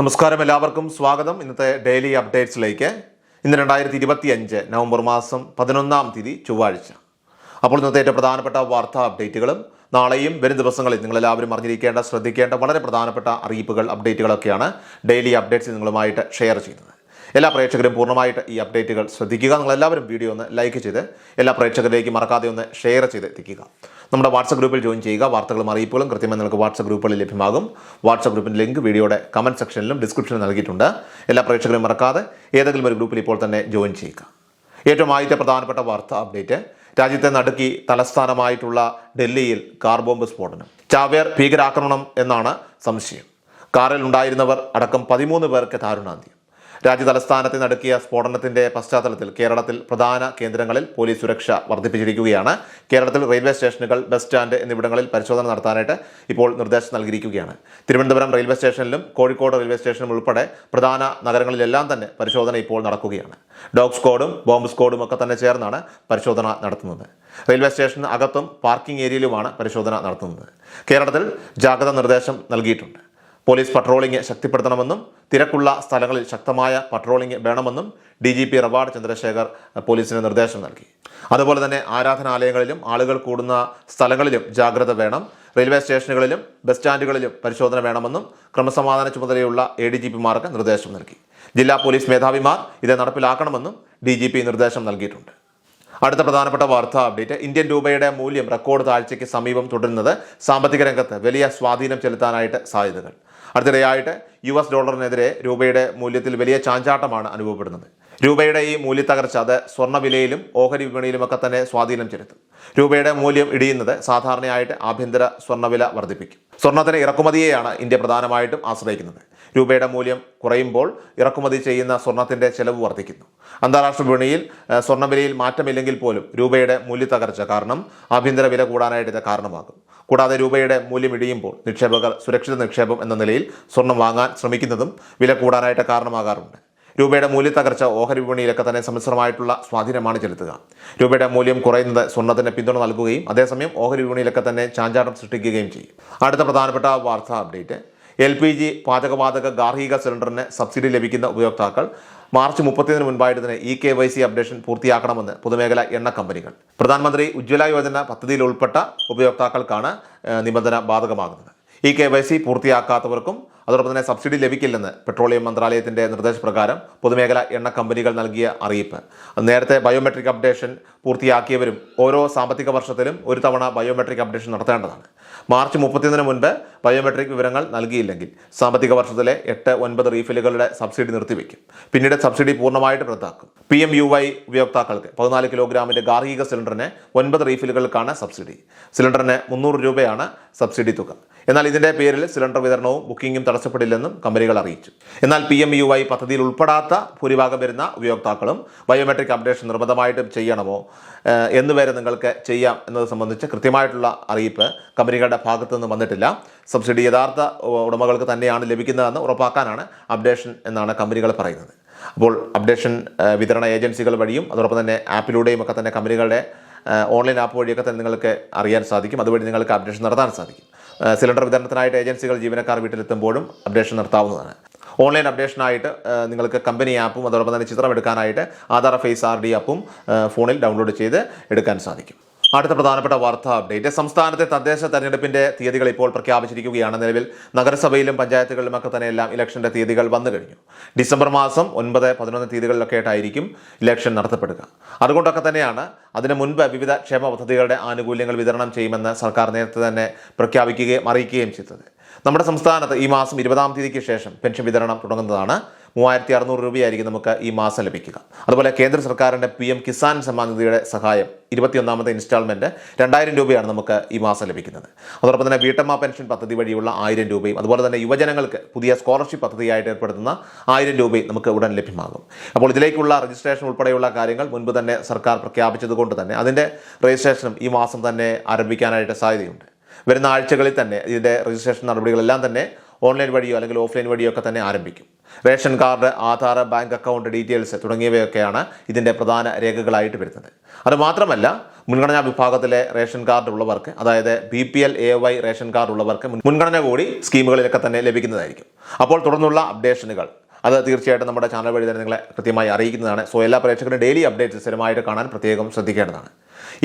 നമസ്കാരം എല്ലാവർക്കും. സ്വാഗതം. ഇന്നത്തെ ഡെയിലി അപ്ഡേറ്റ്സിലേക്ക്. ഇന്ന് രണ്ടായിരത്തി ഇരുപത്തി അഞ്ച് നവംബർ മാസം പതിനൊന്നാം തീയതി ചൊവ്വാഴ്ച. അപ്പോൾ ഇന്നത്തെ ഏറ്റവും പ്രധാനപ്പെട്ട വാർത്താ അപ്ഡേറ്റുകളും നാളെയും വരും ദിവസങ്ങളിൽ നിങ്ങളെല്ലാവരും അറിഞ്ഞിരിക്കേണ്ട ശ്രദ്ധിക്കേണ്ട വളരെ പ്രധാനപ്പെട്ട അറിയിപ്പുകൾ അപ്ഡേറ്റുകളൊക്കെയാണ് ഡെയിലി അപ്ഡേറ്റ്സ് നിങ്ങളുമായിട്ട് ഷെയർ ചെയ്യുന്നത്. എല്ലാ പ്രേക്ഷകരും പൂർണമായിട്ട് ഈ അപ്ഡേറ്റുകൾ ശ്രദ്ധിക്കുക. നിങ്ങളെല്ലാവരും വീഡിയോ ഒന്ന് ലൈക്ക് ചെയ്ത് എല്ലാ പ്രേക്ഷകരിലേക്ക് മറക്കാതെ ഒന്ന് ഷെയർ ചെയ്ത് എത്തിക്കുക. നമ്മുടെ വാട്സപ്പ് ഗ്രൂപ്പിൽ ജോയിൻ ചെയ്യുക. വാർത്തകളും അറിയിപ്പുകളും കൃത്യമായി നിങ്ങൾക്ക് വാട്സപ്പ് ഗ്രൂപ്പുകളിൽ ലഭ്യമാകും. വാട്സപ്പ് ഗ്രൂപ്പിന്റെ ലിങ്ക് വീഡിയോയുടെ കമന്റ് സെക്ഷനിലും ഡിസ്ക്രിപ്ഷനിലും നൽകിയിട്ടുണ്ട്. എല്ലാ പ്രേക്ഷകരും മറക്കാതെ ഏതെങ്കിലും ഒരു ഗ്രൂപ്പിൽ ഇപ്പോൾ തന്നെ ജോയിൻ ചെയ്യുക. ഏറ്റവും ആദ്യത്തെ പ്രധാനപ്പെട്ട വാർത്ത അപ്ഡേറ്റ്. രാജ്യത്തെ നടുക്കി തലസ്ഥാനമായിട്ടുള്ള ഡൽഹിയിൽ കാർ ബോംബ് സ്ഫോടനം. ചാവേർ ഭീകരാക്രമണം എന്നാണ് സംശയം. കാറിൽ ഉണ്ടായിരുന്നവർ അടക്കം പതിമൂന്ന് പേർക്ക് ദാരുണാന്ത്യം രാജ്യ തലസ്ഥാനത്തെ നടക്കിയ സ്ഫോടനത്തിന്റെ പശ്ചാത്തലത്തിൽ കേരളത്തിൽ പ്രധാന കേന്ദ്രങ്ങളിൽ പോലീസ് സുരക്ഷ വർദ്ധിപ്പിച്ചിരിക്കുകയാണ്. കേരളത്തിൽ റെയിൽവേ സ്റ്റേഷനുകൾ ബസ് സ്റ്റാൻഡ് എന്നിവിടങ്ങളിൽ പരിശോധന നടത്താനായിട്ട് ഇപ്പോൾ നിർദ്ദേശം നൽകിയിരിക്കുകയാണ്. തിരുവനന്തപുരം റെയിൽവേ സ്റ്റേഷനിലും കോഴിക്കോട് റെയിൽവേ സ്റ്റേഷനും ഉൾപ്പെടെ പ്രധാന നഗരങ്ങളിലെല്ലാം തന്നെ പരിശോധന ഇപ്പോൾ നടക്കുകയാണ്. ഡോഗ് സ്കോഡും ബോംബ് സ്കോഡും ഒക്കെ തന്നെ ചേർന്നാണ് പരിശോധന നടത്തുന്നത്. റെയിൽവേ സ്റ്റേഷന് അകത്തും പാർക്കിംഗ് ഏരിയയിലുമാണ് പരിശോധന നടത്തുന്നത്. കേരളത്തിൽ ജാഗ്രതാ നിർദ്ദേശം നൽകിയിട്ടുണ്ട്. പോലീസ് പട്രോളിംഗ് ശക്തിപ്പെടുത്തണമെന്നും തിരക്കുള്ള സ്ഥലങ്ങളിൽ ശക്തമായ പട്രോളിംഗ് വേണമെന്നും D G P Ravada Chandrasekhar പോലീസിന് നിർദ്ദേശം നൽകി. അതുപോലെ തന്നെ ആരാധനാലയങ്ങളിലും ആളുകൾ കൂടുന്ന സ്ഥലങ്ങളിലും ജാഗ്രത വേണം. റെയിൽവേ സ്റ്റേഷനുകളിലും ബസ് സ്റ്റാൻഡുകളിലും പരിശോധന വേണമെന്നും ക്രമസമാധാന ചുമതലയുള്ള എ ഡി ജി പിമാർക്ക് നിർദ്ദേശം നൽകി. ജില്ലാ പോലീസ് മേധാവിമാർ ഇത് നടപ്പിലാക്കണമെന്നും ഡി ജി പി നിർദ്ദേശം നൽകിയിട്ടുണ്ട്. അടുത്ത പ്രധാനപ്പെട്ട വാർത്താ അപ്ഡേറ്റ്. ഇന്ത്യൻ രൂപയുടെ മൂല്യം റെക്കോർഡ് താഴ്ചയ്ക്ക് സമീപം തുടരുന്നത് സാമ്പത്തിക രംഗത്ത് വലിയ സ്വാധീനം ചെലുത്താനായിട്ട് സാധ്യതകൾ. അടുത്തിടെയായിട്ട് യു എസ് ഡോളറിനെതിരെ രൂപയുടെ മൂല്യത്തിൽ വലിയ ചാഞ്ചാട്ടമാണ് അനുഭവപ്പെടുന്നത്. രൂപയുടെ ഈ മൂല്യത്തകർച്ച അത് സ്വർണവിലയിലും ഓഹരി വിപണിയിലുമൊക്കെ തന്നെ സ്വാധീനം ചെലുത്തും. രൂപയുടെ മൂല്യം ഇടിയുന്നത് സാധാരണയായിട്ട് ആഭ്യന്തര സ്വർണവില വർദ്ധിപ്പിക്കും. സ്വർണത്തിന് ഇറക്കുമതിയെയാണ് ഇന്ത്യ പ്രധാനമായിട്ടും ആശ്രയിക്കുന്നത്. രൂപയുടെ മൂല്യം കുറയുമ്പോൾ ഇറക്കുമതി ചെയ്യുന്ന സ്വർണത്തിന്റെ ചെലവ് വർദ്ധിക്കുന്നു. അന്താരാഷ്ട്ര വിപണിയിൽ സ്വർണവിലയിൽ മാറ്റമില്ലെങ്കിൽ പോലും രൂപയുടെ മൂല്യത്തകർച്ച കാരണം ആഭ്യന്തര വില കൂടാനായിട്ട് ഇത് കാരണമാകും. കൂടാതെ രൂപയുടെ മൂല്യം ഇടിയുമ്പോൾ നിക്ഷേപകർ സുരക്ഷിത നിക്ഷേപം എന്ന നിലയിൽ സ്വർണം വാങ്ങാൻ ശ്രമിക്കുന്നതും വില കൂടാനായിട്ട് കാരണമാകാറുണ്ട്. രൂപയുടെ മൂല്യത്തകർച്ച ഓഹരി വിപണിയിലൊക്കെ തന്നെ സമ്മിശ്രമായിട്ടുള്ള സ്വാധീനമാണ് ചെലുത്തുക. രൂപയുടെ മൂല്യം കുറയുന്നത് സ്വർണത്തിന് പിന്തുണ നൽകുകയും അതേസമയം ഓഹരി വിപണിയിലൊക്കെ തന്നെ ചാഞ്ചാട്ടം സൃഷ്ടിക്കുകയും ചെയ്യും. അടുത്ത പ്രധാനപ്പെട്ട വാർത്താ അപ്ഡേറ്റ്. എൽ പി ജി പാചകവാതക ഗാർഹിക സിലിണ്ടറിന് സബ്സിഡി ലഭിക്കുന്ന ഉപയോക്താക്കൾ മാർച്ച് മുപ്പത്തിയതിന് മുൻപായിട്ട് തന്നെ E K Y C updation പൂർത്തിയാക്കണമെന്ന് പൊതുമേഖല എണ്ണ കമ്പനികൾ. പ്രധാനമന്ത്രി ഉജ്ജ്വല യോജന പദ്ധതിയിൽ ഉൾപ്പെട്ട ഉപയോക്താക്കൾക്കാണ് നിബന്ധന ബാധകമാകുന്നത്. ഇ കെ വൈ സി പൂർത്തിയാക്കാത്തവർക്കും അതോടൊപ്പം തന്നെ സബ്സിഡി ലഭിക്കില്ലെന്ന് പെട്രോളിയം മന്ത്രാലയത്തിന്റെ നിർദ്ദേശപ്രകാരം പൊതുമേഖല എണ്ണ കമ്പനികൾ നൽകിയ അറിയിപ്പ്. നേരത്തെ ബയോമെട്രിക് അപ്ഡേഷൻ പൂർത്തിയാക്കിയവരും ഓരോ സാമ്പത്തിക വർഷത്തിലും ഒരു തവണ ബയോമെട്രിക് അപ്ഡേഷൻ നടത്തേണ്ടതാണ്. മാർച്ച് മുപ്പത്തിയൊന്നിന് മുൻപ് ബയോമെട്രിക് വിവരങ്ങൾ നൽകിയില്ലെങ്കിൽ സാമ്പത്തിക വർഷത്തിലെ എട്ട് ഒൻപത് റീഫില്ലുകളുടെ സബ്സിഡി നിർത്തിവെക്കും. പിന്നീട് സബ്സിഡി പൂർണമായിട്ട് റദ്ദാക്കും. പി എം യു വൈ ഉപയോക്താക്കൾക്ക് പതിനാല് കിലോഗ്രാമിന്റെ ഗാർഹിക സിലിണ്ടറിന് ഒൻപത് റീഫില്ലുകൾക്കാണ് സബ്സിഡി. സിലിണ്ടറിന് മുന്നൂറ് രൂപയാണ് സബ്സിഡി തുക. എന്നാൽ ഇതിന്റെ പേരിൽ സിലിണ്ടർ വിതരണവും ബുക്കിംഗും തടസ്സപ്പെടില്ലെന്നും കമ്പനികൾ അറിയിച്ചു. എന്നാൽ പി എം യു വൈ പദ്ധതിയിൽ ഉൾപ്പെടാത്ത ഭൂരിഭാഗം വരുന്ന ഉപയോക്താക്കളും ബയോമെട്രിക് അപ്ഡേഷൻ നിർബന്ധമായിട്ടും ചെയ്യണമോ എന്നുവരെ നിങ്ങൾക്ക് ചെയ്യാം എന്നത് സംബന്ധിച്ച് കൃത്യമായിട്ടുള്ള അറിയിപ്പ് കമ്പനികളുടെ ഭാഗത്തു നിന്ന് വന്നിട്ടില്ല. സബ്സിഡി യഥാർത്ഥ ഉടമകൾക്ക് തന്നെയാണ് ലഭിക്കുന്നതെന്ന് ഉറപ്പാക്കാനാണ് അപ്ഡേഷൻ എന്നാണ് കമ്പനികൾ പറയുന്നത്. അപ്പോൾ അപ്ഡേഷൻ വിതരണ ഏജൻസികൾ വഴിയും അതോടൊപ്പം തന്നെ ആപ്പിലൂടെയും ഒക്കെ തന്നെ കമ്പനികളുടെ ഓൺലൈൻ ആപ്പ് വഴിയൊക്കെ തന്നെ നിങ്ങൾക്ക് അറിയാൻ സാധിക്കും. അതുവഴി നിങ്ങൾക്ക് അപ്ഡേഷൻ നടത്താൻ സാധിക്കും. സിലിണ്ടർ വിതരണത്തിനായിട്ട് ഏജൻസികൾ ജീവനക്കാർ വീട്ടിലെത്തുമ്പോഴും അപ്ഡേഷൻ നടത്താവുന്നതാണ്. ഓൺലൈൻ അപ്ഡേഷനായിട്ട് നിങ്ങൾക്ക് കമ്പനി ആപ്പും അതോടൊപ്പം തന്നെ ചിത്രം എടുക്കാനായിട്ട് ആധാർ ഫേസ് ആർ ഡി ആപ്പും ഫോണിൽ ഡൗൺലോഡ് ചെയ്ത് എടുക്കാൻ സാധിക്കും. അടുത്ത പ്രധാനപ്പെട്ട വാർത്താ അപ്ഡേറ്റ് സംസ്ഥാനത്തെ തദ്ദേശ തെരഞ്ഞെടുപ്പിന്റെ തീയതികൾ ഇപ്പോൾ പ്രഖ്യാപിച്ചിരിക്കുകയാണ് നിലവിൽ. നഗരസഭയിലും പഞ്ചായത്തുകളിലുമൊക്കെ തന്നെ എല്ലാം ഇലക്ഷന്റെ തീയതികൾ വന്നു കഴിഞ്ഞു. ഡിസംബർ മാസം ഒൻപത് പതിനൊന്ന് തീയതികളിലൊക്കെ ആയിട്ടായിരിക്കും ഇലക്ഷൻ നടത്തപ്പെടുക. അതുകൊണ്ടൊക്കെ തന്നെയാണ് അതിനു മുൻപ് വിവിധ ക്ഷേമ പദ്ധതികളുടെ ആനുകൂല്യങ്ങൾ വിതരണം ചെയ്യുമെന്ന് സർക്കാർ നേരത്തെ തന്നെ പ്രഖ്യാപിക്കുകയും അറിയിക്കുകയും ചെയ്തത്. നമ്മുടെ സംസ്ഥാനത്ത് ഈ മാസം ഇരുപതാം തീയതിക്ക് ശേഷം പെൻഷൻ വിതരണം തുടങ്ങുന്നതാണ് മൂവായിരത്തി അറുന്നൂറ് രൂപയായിരിക്കും നമുക്ക് ഈ മാസം ലഭിക്കുക. അതുപോലെ കേന്ദ്ര സർക്കാരിന്റെ പി എം കിസാൻ സമ്മാൻ നിധിയുടെ സഹായം ഇരുപത്തിയൊന്നാമത്തെ ഇൻസ്റ്റാൾമെന്റ് രണ്ടായിരം രൂപയാണ് നമുക്ക് ഈ മാസം ലഭിക്കുന്നത്. അതോടൊപ്പം തന്നെ വീട്ടമ്മ പെൻഷൻ പദ്ധതി വഴിയുള്ള ആയിരം രൂപയും അതുപോലെ തന്നെ യുവജനങ്ങൾക്ക് പുതിയ സ്കോളർഷിപ്പ് പദ്ധതിയായിട്ട് ഏർപ്പെടുത്തുന്ന ആയിരം രൂപയും നമുക്ക് ഉടൻ ലഭ്യമാകും. അപ്പോൾ ഇതിലേക്കുള്ള രജിസ്ട്രേഷൻ ഉൾപ്പെടെയുള്ള കാര്യങ്ങൾ മുൻപ് തന്നെ സർക്കാർ പ്രഖ്യാപിച്ചതുകൊണ്ട് തന്നെ അതിന്റെ രജിസ്ട്രേഷനും ഈ മാസം തന്നെ ആരംഭിക്കാനായിട്ട് സാധ്യതയുണ്ട്. വരുന്ന ആഴ്ചകളിൽ തന്നെ ഇതിന്റെ രജിസ്ട്രേഷൻ നടപടികളെല്ലാം തന്നെ ഓൺലൈൻ വഴിയോ അല്ലെങ്കിൽ ഓഫ്ലൈൻ വഴിയോ ഒക്കെ തന്നെ ആരംഭിക്കും. Ration card Aadhaar bank account details തുടങ്ങിയവയൊക്കെയാണ് ഇതിന്റെ പ്രധാന രേഖകളായിട്ട് വരുന്നത്. അതുമാത്രമല്ല മുൻഗണനാ വിഭാഗത്തിലെ റേഷൻ കാർഡ് ഉള്ളവർക്ക് അതായത് B P L A Y ration card ഉള്ളവർക്ക് മുൻഗണന കൂടി സ്കീമുകളിലൊക്കെ തന്നെ ലഭിക്കുന്നതായിരിക്കും. അപ്പോൾ തുടർന്നുള്ള അപ്ഡേഷനുകൾ അത് തീർച്ചയായിട്ടും നമ്മുടെ ചാനൽ വഴി തന്നെ നിങ്ങളെ കൃത്യമായി അറിയിക്കുന്നതാണ്. സോ എല്ലാ പ്രേക്ഷകരും ഡെയിലി അപ്ഡേറ്റ്സ് സ്ഥിരമായിട്ട് കാണാൻ പ്രത്യേകം ശ്രദ്ധിക്കേണ്ടതാണ്.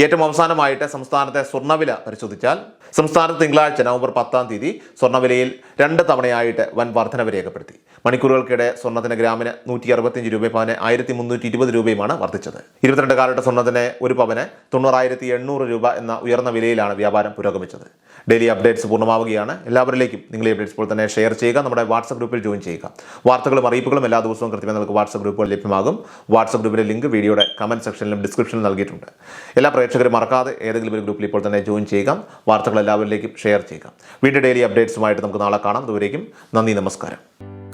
ഏറ്റവും അവസാനമായിട്ട് സംസ്ഥാനത്തെ സ്വർണവില പരിശോധിച്ചാൽ സംസ്ഥാനത്ത് തിങ്കളാഴ്ച നവംബർ പത്താം തീയതി സ്വർണവിലയിൽ രണ്ട് തവണയായിട്ട് വൻ വർധനവ് രേഖപ്പെടുത്തി. മണിക്കൂറുകൾക്കിടെ സ്വർണത്തിന് ഗ്രാമിന് നൂറ്റി അറുപത്തിയഞ്ച് രൂപ പവന് ആയിരത്തി മുന്നൂറ്റി ഇരുപത് രൂപയുമാണ് വർദ്ധിച്ചത്. ഇരുപത്തിരണ്ട് കാലത്തെ സ്വർണത്തിന് ഒരു പവന് തൊണ്ണൂറായിരത്തി എണ്ണൂറ് രൂപ എന്ന ഉയർന്ന വിലയിലാണ് വ്യാപാരം പുരോഗമിച്ചത്. ഡെയിലി അപ്ഡേറ്റ്സ് പൂർണമാവുകയാണ്. എല്ലാവരിലേക്കും നിങ്ങൾ ഈ അപ്ഡേറ്റ്സ് ഇപ്പോൾ തന്നെ ഷെയർ ചെയ്യുക. നമ്മുടെ വാട്സപ്പ് ഗ്രൂപ്പിൽ ജോയിൻ ചെയ്യുക. വാർത്തകളും അറിയിപ്പുകളും എല്ലാ ദിവസവും കൃത്യമായി നമുക്ക് വാട്സപ്പ് ഗ്രൂപ്പുകൾ ലഭ്യമാകും. വാട്സപ്പ് ഗ്രൂപ്പിലെ ലിങ്ക് വീഡിയോയുടെ കമന്റ് സെക്ഷനിലും ഡിസ്ക്രിപ്ഷനിലും നൽകിയിട്ടുണ്ട്. എല്ലാ പ്രേക്ഷകരും മറക്കാതെ ഏതെങ്കിലും ഒരു ഗ്രൂപ്പിൽ ഇപ്പോൾ തന്നെ ജോയിൻ ചെയ്യുക. വാർത്തകൾ എല്ലാവരിലേക്കും ഷെയർ ചെയ്യുക. വീണ്ടും ഡെയിലി അപ്ഡേറ്റ്സുമായിട്ട് നമുക്ക് നാളെ കാണാം. ദൂരേക്കും നന്ദി നമസ്കാരം.